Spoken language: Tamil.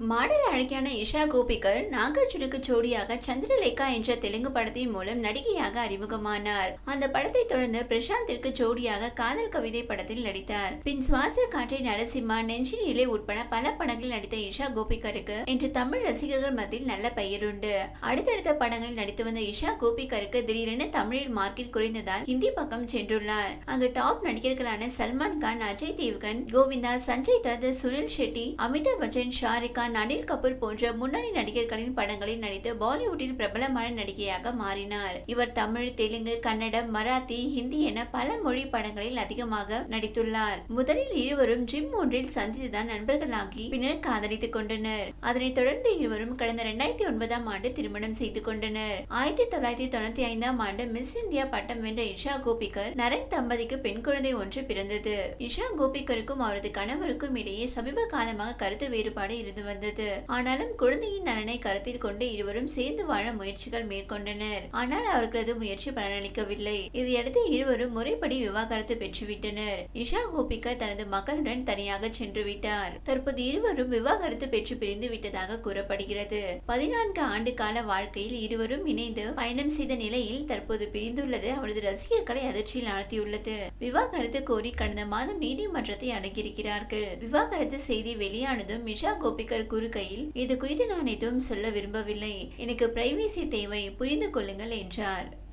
மாடல் அழகியான இஷா கோபிகர் நாகார்ஜுனுக்கு ஜோடியாக சந்திரலேகா என்ற தெலுங்கு படத்தின் மூலம் நடிகையாக அறிமுகமானார். அந்த படத்தை தொடர்ந்து பிரசாந்திற்கு ஜோடியாக காதல் கவிதை படத்தில் நடித்தார். பின் சுவாச காற்றை நரசிம்மா நெஞ்சின் இலை உட்பட பல படங்களில் நடித்த இஷா கோபிகருக்கு இன்று தமிழ் ரசிகர்கள் மத்தியில் நல்ல பெயருண்டு. அடுத்தடுத்த படங்களில் நடித்து வந்த இஷா கோபிகருக்கு திடீரென தமிழில் மார்க்கெட் குறைந்ததால் ஹிந்தி பக்கம் சென்றுள்ளார். அங்கு டாப் நடிகர்களான சல்மான் கான் அஜய் தேவ்கன் கோவிந்தா சஞ்சய் தத் சுனில் ஷெட்டி அமிதாப் பச்சன் ஷாருக் கான் அனில் கபூர் போன்ற முன்னணி நடிகர்களின் படங்களில் நடித்து பாலிவுட்டில் பிரபலமான நடிகையாக மாறினார். இவர் தமிழ் தெலுங்கு கன்னடம் மராத்தி ஹிந்தி என பல மொழி படங்களில் அதிகமாக நடித்துள்ளார். முதலில் இருவரும் ஜிம் ஒன்றில் சந்தித்துதான் நண்பர்களாகி பின்னர் காதலித்துக் கொண்டனர். அதனைத் தொடர்ந்து இருவரும் கடந்த இரண்டாயிரத்தி ஒன்பதாம் ஆண்டு திருமணம் செய்து கொண்டனர். ஆயிரத்தி தொள்ளாயிரத்தி தொண்ணூத்தி ஐந்தாம் ஆண்டு மிஸ் இந்தியா பட்டம் வென்ற இஷா கோபிகர் நரன் தம்பதிக்கு பெண் குழந்தை ஒன்று பிறந்தது. இஷா கோபிகருக்கும் அவரது கணவருக்கும் இடையே சமீப காலமாக கருத்து வேறுபாடு இருந்து வந்தது. ஆனாலும் குழந்தையின் நலனை கருத்தில் கொண்டு இருவரும் சேர்ந்து வாழ முயற்சிகள் மேற்கொண்டனர். ஆனால் அவர்களது முயற்சி பலனளிக்கவில்லை. இதையடுத்து இருவரும் முறைப்படி விவாகரத்து பெற்றுவிட்டனர். இஷா கோபிகா தனது மகளுடன் தனியாக சென்று விட்டார். தற்போது இருவரும் விவாகரத்து பெற்று பிரிந்து விட்டதாக கூறப்படுகிறது. பதினான்கு ஆண்டு கால வாழ்க்கையில் இருவரும் இணைந்து பயணம் செய்த நிலையில் தற்போது பிரிந்துள்ளது அவரது ரசிகர்களை அதிர்ச்சியில் ஆழ்த்தியுள்ளது. விவாகரத்து கோரி கடந்த மாதம் நீதிமன்றத்தை அணுகியிருக்கிறார்கள். விவாகரத்து செய்தி வெளியானதும் மிஷா கோபிகர் கூறுகையில் இது குறித்து நான் எதுவும் சொல்ல விரும்பவில்லை. எனக்கு பிரைவேசி தேவை. புரிந்து கொள்ளுங்கள் என்றார்.